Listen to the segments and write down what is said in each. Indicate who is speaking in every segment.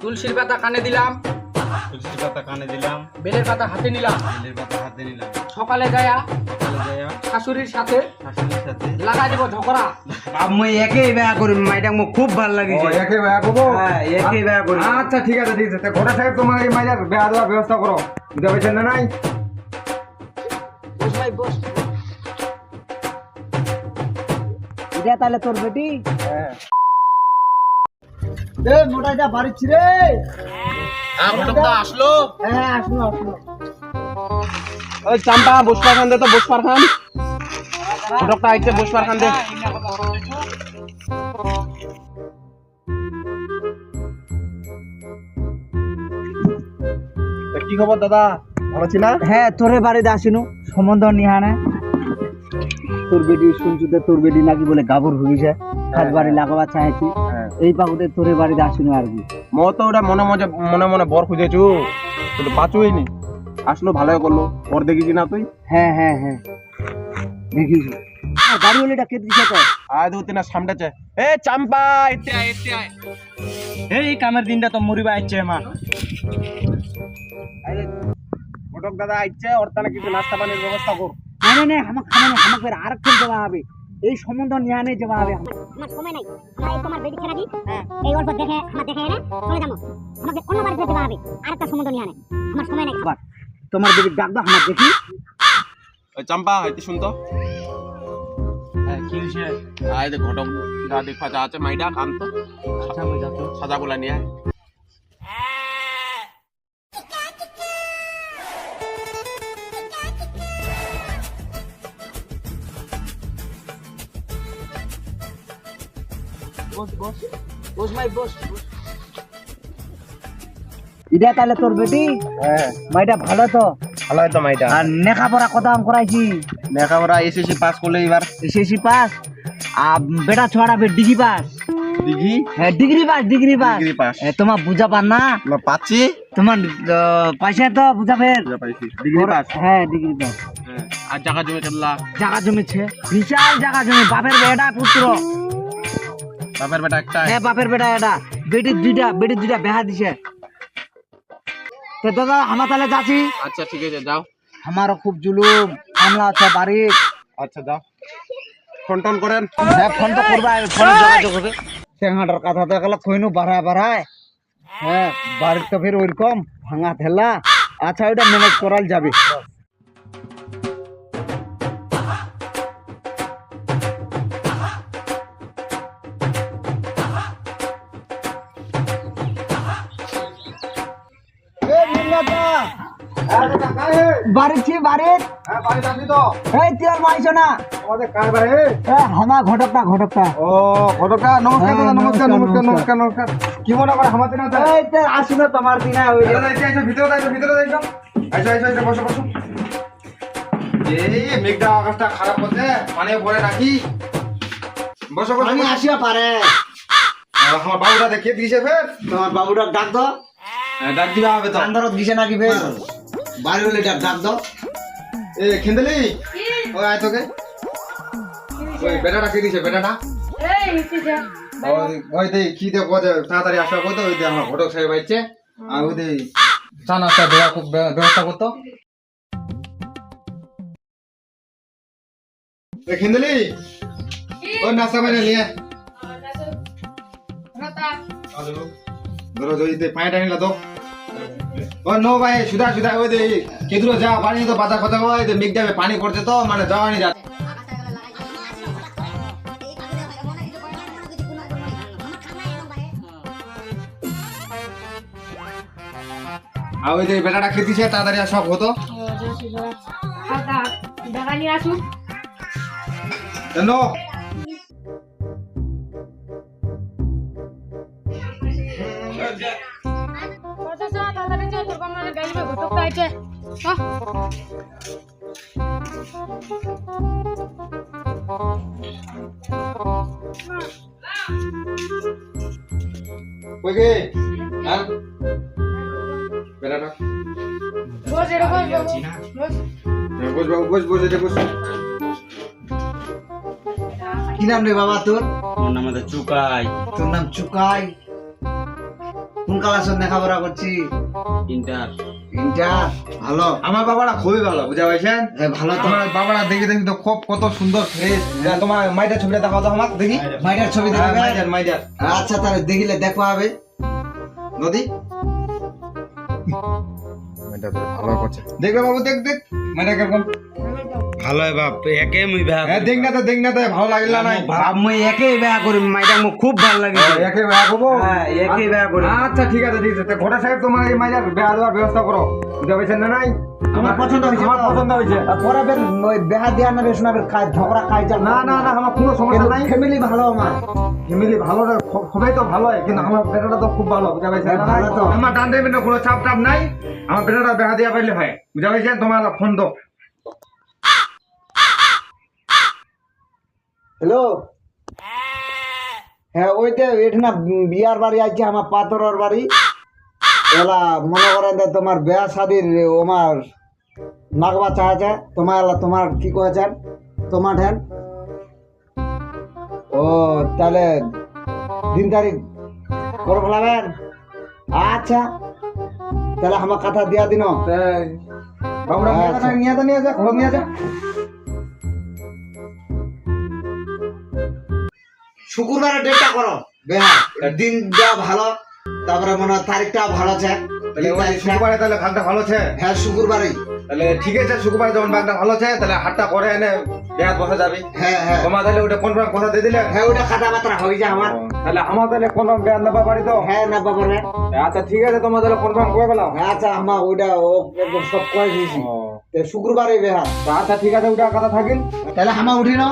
Speaker 1: তুলসীর পাতা কানে দিলাম।
Speaker 2: তুলসী পাতা কানে দিলাম।
Speaker 1: বেলের পাতা হাতে নিলাম।
Speaker 2: বেলের পাতা হাতে নিলাম।
Speaker 1: সকালে যায়া
Speaker 2: যাইয়া
Speaker 1: শাশুড়ির সাথে
Speaker 2: শাশুড়ির সাথে।
Speaker 1: লাগাই দেবো ঝগড়া।
Speaker 3: আমি একই বেয়া করি মাইটা খুব ভালো
Speaker 4: ও,
Speaker 3: লাগিছে
Speaker 4: একে বেয়া করব
Speaker 3: হ্যাঁ, একে বেয়া করি।
Speaker 4: আচ্ছা ঠিক আছে ঠিক আছে। ঘরে সাহেব তোমার এই মাইজার বেয়া দেওয়ার ব্যবস্থা করো। না নাই?
Speaker 1: বস ভাই বস।
Speaker 3: এটা তাহলে তোর বেটি।
Speaker 1: এ মোটা যা বাড়িছি রে।
Speaker 2: হ্যাঁ আসলো।
Speaker 1: হ্যাঁ আসলো আসলো।
Speaker 2: ওই চাম্পা বসবার খান দে তো বসবার খান। ঘটকটা আইছে বসবার খান দে। কি খবর দাদা? ভালো আছি না?
Speaker 3: হ্যাঁ তোরে বাড়িতে আসিনু। সম্বন্ধ নিহানে তোর বেটি শুনছু তোর বেটি নাকি বলে গাবর হইছে। খাস বাড়ি লাগাবার চাইছি।
Speaker 2: হ্যাঁ।
Speaker 3: এই পাকুতে তোরে বাড়িতে আসিনু আর কি।
Speaker 2: মো তো ওটা মনে মনে মনে মনে বর খুঁজেছু। কিন্তু পাচুই নি আসলো ভালোই করল। বর দেখিছি না তুই?
Speaker 3: হ্যাঁ হ্যাঁ হ্যাঁ। দেখিস গাড়ি হলিটা কে দিছে তো
Speaker 2: আয় দু তিন সামনেছে এ চাম্পা এতে আয় এতে আয়।
Speaker 3: এই কামের দিনটা তো মরিবা আইছে মা।
Speaker 2: ঘটক দাদা আইছে ওর তাহলে কিছু নাস্তা পানির ব্যবস্থা কর।
Speaker 3: না না না আমাকে খামানে আমাকে আরেকজন যাওয়া হবে। এই সম্বন্ধ নিহানে যাওয়া হবে
Speaker 5: আমার সময় নাই। আমার এই তোমার বেডি খেলা এই অল্প দেখে আমার দেখে এনে চলে যাব। আমাকে অন্য বাড়িতে হবে। আরেকটা সম্বন্ধ নিয়ে আনে। আমার সময় নাই।
Speaker 3: তোমার বেটি ডাক দাও আমার দেখি।
Speaker 2: ওই চাম্পা এতে শুনতো।
Speaker 3: কি হইছে
Speaker 2: আয় দে ঘটক। দা দেখা যা আছে মাইডা কান্ত
Speaker 3: আচ্ছা
Speaker 2: সাজা গুলা নিয়ে
Speaker 1: বস বস বস ভাই বস বস।
Speaker 3: তাহলে তোর বেটি?
Speaker 2: হ্যাঁ।
Speaker 3: মাইটা ভালো তো?
Speaker 2: ভালো তো মাইডা
Speaker 3: আর লেখাপড়া কত আম করাইছি?
Speaker 2: লেখাপড়া এসএসসি পাস করলে এবার।
Speaker 3: SSC pass? আর বেটা ছড়া বে ডিগ্রি পাস?
Speaker 2: দিঘি
Speaker 3: হ্যাঁ degree pass degree pass.
Speaker 2: Degree pass.
Speaker 3: তোমার বুঝা পার না?
Speaker 2: পাচ্ছি?
Speaker 3: তোমার পয়সা তো বুঝা ফের?
Speaker 2: Degree pass.
Speaker 3: হ্যাঁ ডিগ্রি পাস।
Speaker 2: হ্যাঁ। আর জায়গা জমি কেলা
Speaker 3: জায়গা জমিছে বিশাল জায়গা জমি। বাপের বেটা পুত্র।
Speaker 2: বাপের বেটা একটা।
Speaker 3: হ্যাঁ বাপের বেটা এটা। বেটির দুইটা বেটির দুইটা বেহা দিছে। তো দাদা আমার তাহলে যাচ্ছি।
Speaker 2: আচ্ছা ঠিক আছে যাও।
Speaker 3: আমারও খুব জুলুম আমলা আছে বাড়ি।
Speaker 2: আচ্ছা যাও। ফোন টোন করেন।
Speaker 3: হ্যাঁ ফোন তো করবা ফোনে যোগাযোগ হবে। সেহাটার কথা তো গেল কইনু বাড়ায় বাড়ায়। হ্যাঁ বাড়ির তো ফের ওইরকম ভাঙা থেলা আচ্ছা ওইটা ম্যানেজ করাল যাবে। বাড়ির
Speaker 4: আসবি তো
Speaker 3: এই তুই আর মাইছ না? হামা ঘটকটা ঘটকটা।
Speaker 4: ও ঘটকা নমস্কার
Speaker 3: হ্যাঁ,
Speaker 4: নমস্কার
Speaker 3: নমস্কার,
Speaker 4: নমস্কার নমস্কার। নমস্কার কি মনে করে আমার দিনে
Speaker 3: এই তো আসুন তোমার দিনা ওই যে।
Speaker 4: ভিতরে যাইছো ভিতরে যাইছো আইসো আইসো আইসো বসো বসো। এই মেঘটা আকাশটা খারাপ হচ্ছে মানে ভরে রাখি বসো বসো
Speaker 3: আমি। আসিয়া পারে।
Speaker 4: আমার বাবুটা দেখিয়ে দিয়েছে ফের।
Speaker 3: তোমার বাবুটা ডাক দাও।
Speaker 4: হ্যাঁ, ডাক দিবা হবে তো।
Speaker 3: আন্দারত দিছে নাকি ফের? বাড়ি হলে ডাক ডাক দাও।
Speaker 4: এ খেন্দলি? ওই আয় তোকে। ওই বেটাটা কে দিছে বেটাটা? ওই- দে কি দে কো তাড়াতাড়ি আসা কইতো ওই দে আমার ঘটক সাহেব আইছে। আর ওই দে চা নাস্তা দেওয়া খুব ব্য- ব্যবস্থা করতো। খেন্দলি? নাস্তা বানিয়ে নিয়ে ধরো যদি পায়ে টানিলা তো। ও নো ভাই সুধা সুধা ওই দে কেদুরো যা পানি তো বাতা কথা দে মিক যাবে পানি করছে তো মানে যাওয়া নি যা আর ওই যে বেটাটা খেতেছে তাড়াতাড়ি সব হতো।
Speaker 5: দেখা ঘটকটা আছে
Speaker 4: ওই গে হ্যাঁ বেটাটা
Speaker 5: বস এটা বস বস
Speaker 4: হ্যাঁ, বাবু বস বস এটা বস।
Speaker 3: কি নাম রে বাবা তোর?
Speaker 2: আমার নাম আছে চুকাই।
Speaker 3: তোর নাম চুকাই? কোন ক্লাসে লেখাপড়া করছি
Speaker 2: ইন্টার
Speaker 3: ইন্টার ভালো।
Speaker 4: আমার বাবারা খুবই ভালো বুঝা পাইছেন
Speaker 3: ভালো
Speaker 4: তোমার বাবারা দেখি দেখি তো খুব কত সুন্দর ফ্রেশ তোমার মাইটার ছবিটা দেখাও তো আমাকে দেখি।
Speaker 3: মাইটার ছবি
Speaker 4: হ্যাঁ,
Speaker 3: দেখাবে?
Speaker 4: মাইটার মাইটার
Speaker 3: আচ্ছা তাহলে দেখিলে হবে
Speaker 4: নদী? দেখবে বাবু দেখ দেখ। মাইটা কীরকম
Speaker 6: ভালো বাপ একে মুই
Speaker 4: হ্যাঁ দেখ না তো দেখ না তো ভালো লাগিলা নাই
Speaker 6: বাপ মুই একে ভ্যা করি মাইটা মু খুব ভালো লাগে।
Speaker 4: একে বেয়া করব?
Speaker 6: হ্যাঁ, একে বেয়া করি।
Speaker 4: আচ্ছা ঠিক আছে ঠিক আছে। তো ঘোড়া সাহেব তোমার এই মাইজার বেয়া দেওয়ার ব্যবস্থা করো। বুঝা পাইছেন না নাই?
Speaker 3: তোমার পছন্দ হয়েছে
Speaker 4: আমার পছন্দ হয়েছে।
Speaker 3: আর পরে বের ওই বেহা দেওয়া না বেশ না বের খাই ঝগড়া খাই যা।
Speaker 4: না না না আমার কোনো সমস্যা নাই।
Speaker 3: ফ্যামিলি ভালো আমার।
Speaker 4: ফ্যামিলি ভালো না সবাই তো ভালোই কিন্তু আমার বেটাটা তো খুব ভালো বুঝা পাইছেন? না নাই?
Speaker 3: ভালো তো।
Speaker 4: আমার ডান দেবেন কোনো চাপ টাপ নাই আমার বেটাটা বেহা দিয়া পাইলে হয় বুঝা পাইছেন? তোমার ফোন তো
Speaker 3: হ্যালো হ্যাঁ ওইটা এখানে বিয়ার বাড়ি আছে আমার পাথরের বাড়ি। এলা মনে করেন তোমার বিয়া শাদির আমার নাগবা চাইছে তোমার এলা তোমার কি কয়েছেন তোমার ঠেন ও তাহলে দিন তারিখ করে ফেলাবেন আচ্ছা তাহলে আমার কথা দিয়া দিন। আচ্ছা।
Speaker 4: নিয়ে যা খবর নিয়ে যা
Speaker 3: শুক্রবারে ডেটটা করো। দিনটা ভালো তারপরে মনে তারিখটা ভালো আছে।
Speaker 4: শুক্রবারে তাহলে ভাগটা ভালো আছে?
Speaker 3: হ্যাঁ শুক্রবারেই।
Speaker 4: তাহলে ঠিক আছে শুক্রবারে যখন ভাগটা ভালো আছে তাহলে হাটটা করে এনে বেহাত বসা যাবে।
Speaker 3: হ্যাঁ হ্যাঁ।
Speaker 4: তোমার তাহলে ওটা কনফার্ম কথা দিয়ে দিলে?
Speaker 3: হ্যাঁ ওটা কথাবার্তা হয়ে যায় আমার।
Speaker 4: তাহলে আমার তাহলে কনফার্ম বেহাত নেবা পারি তো?
Speaker 3: হ্যাঁ না বাবা
Speaker 4: আচ্ছা ঠিক আছে তোমার তাহলে কনফার্ম করে পেলাম?
Speaker 3: আচ্ছা আমার ওইটা ও সব করে দিয়েছি। শুক্রবারে বেহা
Speaker 4: আচ্ছা ঠিক আছে ওটা কথা থাকিল।
Speaker 3: তাহলে আমার উঠি না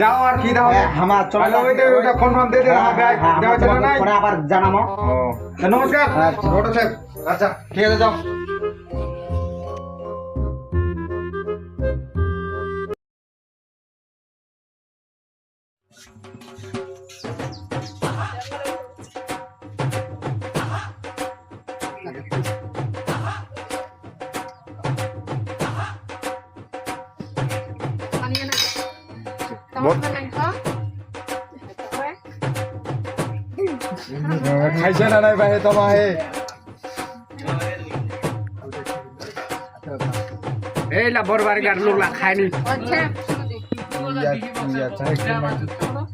Speaker 4: যাও আর কি দাও
Speaker 3: হ্যাঁ আমার চলো।
Speaker 4: ওইটা কনফার্ম দিয়ে
Speaker 3: হ্যাঁ,
Speaker 4: দেওয়া
Speaker 3: আমার
Speaker 4: ছিল
Speaker 3: পরে আবার জানাব
Speaker 4: নমস্কার।
Speaker 3: আচ্ছা।
Speaker 4: রোড আচ্ছা ঠিক আছে যাও। খাইছে না নাই ভাই তোমার হে
Speaker 6: এই লা বাড়ি গাড়ি লোক খায়নি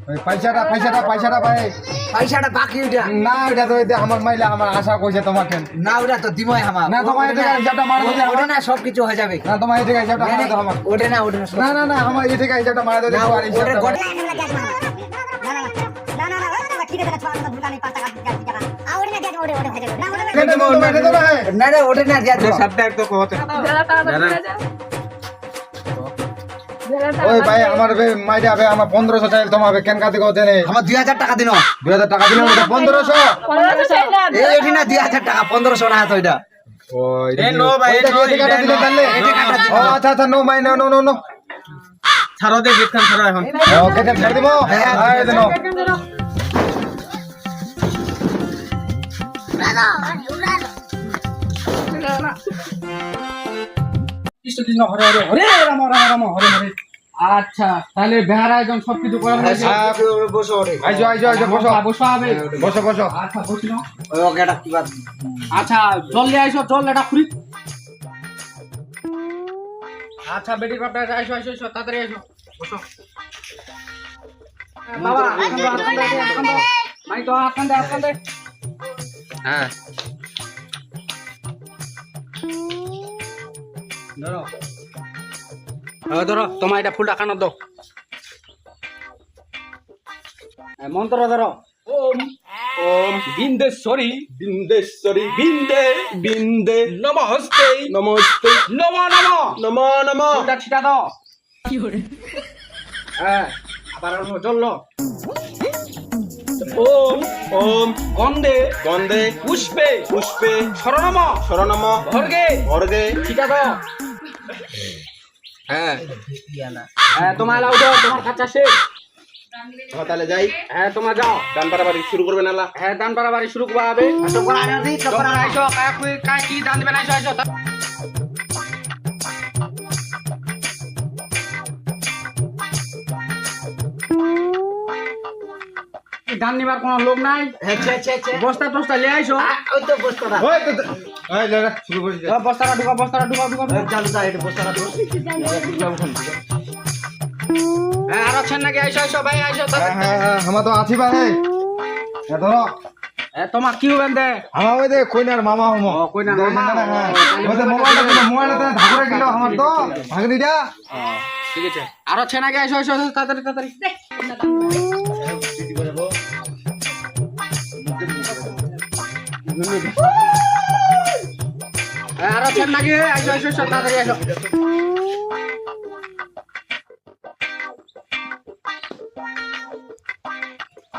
Speaker 4: ওই পয়সাটা পয়সাটা পয়সাটা ভাই
Speaker 3: পয়সাটা বাকি ওইটা
Speaker 4: না ওটা তো আমার মাইলে আমার আশা করছে তোমাকে
Speaker 3: না ওটা তো দিমই আমার
Speaker 4: না, তোমার হিসাবটা মারা
Speaker 3: ওটা না সব কিছু হয়ে যাবে
Speaker 4: না তোমার এই টাকা হিসাবটা মারা দাও আমার
Speaker 3: ওটা না ওটা না
Speaker 4: না না না আমার হিসাবটা মারা দাও
Speaker 3: না,
Speaker 4: তোমার
Speaker 3: ওটা
Speaker 4: হিসাবটা
Speaker 3: গোটা-
Speaker 4: কেটে দাও, কেটে দাও, হ্যাঁ।
Speaker 3: না না ওটা না দিয়া দিও।
Speaker 6: সপ্তাহে তো কত
Speaker 4: ওই ভাই আমার বে মাইটা বে আমার পনেরোশো চাইল তোমার কেন কাতে কত নেই
Speaker 3: আমার দুই হাজার টাকা দিন।
Speaker 4: দুই হাজার টাকা দিলাম ওটা পনেরোশো।
Speaker 3: এই ওটি না দুই হাজার টাকা পনেরোশো না তো
Speaker 4: আচ্ছা আচ্ছা no my no no no no.
Speaker 6: ছাড়ো দে ছাড়ো এখন।
Speaker 4: ওকে দিব।
Speaker 7: কৃষ্ণ কৃষ্ণ হরে হরে হরে রাম রাম রাম হরে হরে। আচ্ছা তাহলে বেহারা একদম সবকিছু করা
Speaker 3: হ্যাঁ, বসো
Speaker 4: বসো
Speaker 7: বসা হবে
Speaker 4: বসো। বসো
Speaker 7: আচ্ছা বসি আচ্ছা জল নিয়ে আইসো জল এটা খুঁড়ি। আচ্ছা বেটির বাপটা আইসো আইসো আইসো তাড়াতাড়ি আইসো। বসো। হ্যাঁ, বাবা মাই তো আখান দে আখান দে
Speaker 6: হ্যাঁ।
Speaker 7: ধরো।
Speaker 6: ধরো তোমার এটা ফুলটা কানো দাও।
Speaker 7: হ্যাঁ, মন্ত্র ধরো।
Speaker 2: ওম ওম। বিন্দেশ্বরী বিন্দেশ্বরী বিন্দে বিন্দে। নমস্তে। নমস্তে।
Speaker 7: নম নম।
Speaker 2: নম নম।
Speaker 7: ফুলটা ছিটা দাও। হ্যাঁ আবার জল
Speaker 2: ওম ওম
Speaker 7: গন্ধে
Speaker 2: গন্ধে
Speaker 7: পুষ্পে
Speaker 2: পুষ্পে
Speaker 7: শরণম
Speaker 2: শরণম
Speaker 7: ভর্গে
Speaker 2: ভর্গে
Speaker 7: ছিটা দাও
Speaker 6: হ্যাঁ।
Speaker 7: হ্যাঁ তোমার লাউ দাও তোমার কাছে শেষ।
Speaker 2: তাহলে যাই।
Speaker 7: হ্যাঁ তোমার যাও
Speaker 2: গান পারাবাড়ি শুরু করবে না
Speaker 7: হ্যাঁ দান বাড়াবাড়ি শুরু করা হবে।
Speaker 3: তো করা না দি তো করা
Speaker 7: যখন আইসো কায় কুই কায় কি দান দিবেন গান নিবার কোনো লোক নাই। বস্তা টস্তা লিয়ে আইসো
Speaker 1: আ, ওই তো বস্তাটা।
Speaker 4: ওই তো শুরু
Speaker 7: ঢুকা বস্তাটা ঢুকা ঢুকা ঢুকা।
Speaker 1: চালু দা এটা বস্তাটা
Speaker 7: আর আছেন নাকি? আইসো আইসো ভাই আইসো
Speaker 4: হ্যাঁ আমার তো আছি ভাই ধরো।
Speaker 7: তোমার কি হবেন দে?
Speaker 4: আমার ওই দে কইনার মামা হমো।
Speaker 7: ও, কইনার মামা।
Speaker 4: হ্যাঁ। ওই যে মোবাইলটা দিলো মোবাইলটা ধাকুরে গেল আমার তো। ভাগনিটা
Speaker 7: ঠিক আছে। আর আছে নাকি? আইসো আইসো আইসো, তাড়াতাড়ি তাড়াতাড়ি। আর আছেন নাকি আইসো আইসো আইসো, তাড়াতাড়ি আইসো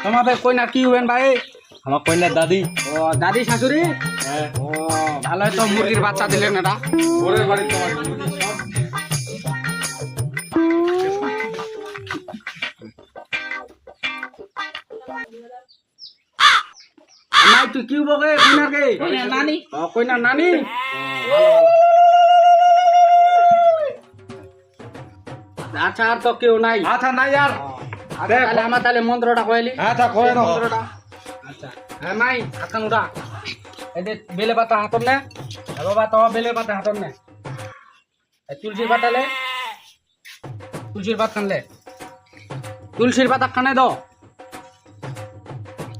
Speaker 7: তোমাদের কইনা কি হবেন ভাই?
Speaker 6: আমার কইনা দাদি।
Speaker 7: ও দাদি শাশুড়ি? ও ভালো তো মুরগির বাচ্চা দিলেন এটা
Speaker 4: বাড়ি তোমার
Speaker 7: নাই তুই কি বগে কইনার কে নানি। ও কইনার নানি। আচ্ছা আর তো কেউ নাই।
Speaker 4: আচ্ছা না ইয়ার
Speaker 7: আচ্ছা, তাহলে আমার তাহলে মন্ত্রটা কইলি
Speaker 4: আচ্ছা করে নাও।
Speaker 7: মন্ত্রটা। আচ্ছা। হ্যাঁ নাই হাতান এই যে বেলে পাতা হাতন নে। বাবা তো বেলে পাতা হাতন নে। এ তুলসীর পাতা লে তুলসীর পাতা খানলে তুলসীর পাতা খানে দাও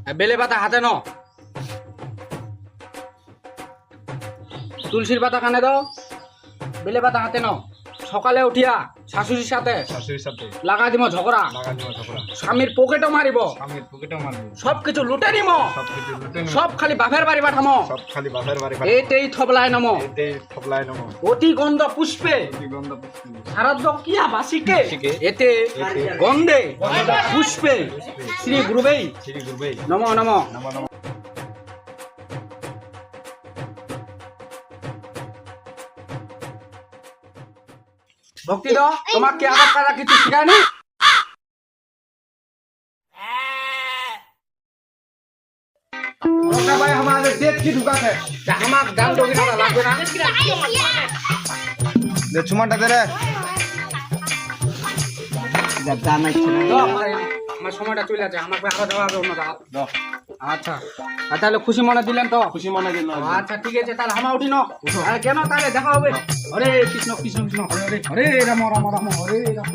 Speaker 7: এ বেলে পাতা হাতে ন। তুলসীর পাতা খানে দাও। বেলে পাতা হাতে নাও। সকালে উঠিয়া শাশুড়ির সাথে
Speaker 4: শাশুড়ির সাথে।
Speaker 7: লাগা দিব ঝগড়া।
Speaker 4: লাগা দিও ঝগড়া।
Speaker 7: স্বামীর পকেটও মারিব।
Speaker 4: স্বামীর পকেটেও মারবো।
Speaker 7: সব কিছু লুটে নিম।
Speaker 4: সব কিছু লুটে নিও
Speaker 7: সব খালি বাপের বাড়ি পাঠামো।
Speaker 4: সব খালি বাপের বাড়ি
Speaker 7: এইতেই থবলায় নম।
Speaker 4: থপলাই নেব
Speaker 7: অতি গন্ধ পুষ্পে।
Speaker 4: গন্ধ পুষ্টি
Speaker 7: শারদ কিয়া বাসিকে। এতে গন্ধে পুষ্পে। শ্রী গুরুবেই।
Speaker 4: শ্রী গুরুবে
Speaker 7: নম নম।
Speaker 4: নম নম।
Speaker 7: ভক্তি দ তোমাক কি আগত কারা কিছু শিখায়নি
Speaker 4: ওটা ভাই আমাদের দেখ কি ঢুকাছে
Speaker 7: তা আমাক গান ডগি না লাগবে না
Speaker 4: দে চুমানটা দে রে
Speaker 1: জানা ইচ্ছে নাই
Speaker 7: দ, আমার- আমার সময়টা চলে আছে আমাকে আরও দেওয়া হবে অন্য
Speaker 2: দাও।
Speaker 7: আচ্ছা। আর তাহলে খুশি মনে দিলেন তো?
Speaker 2: খুশি মনে দিল
Speaker 7: আচ্ছা ঠিক আছে তাহলে আমার উঠি না কেন? তাহলে দেখা হবে। হরে কৃষ্ণ কৃষ্ণ কৃষ্ণ। হরে হরে হরে রাম রাম রাম হরে রাম।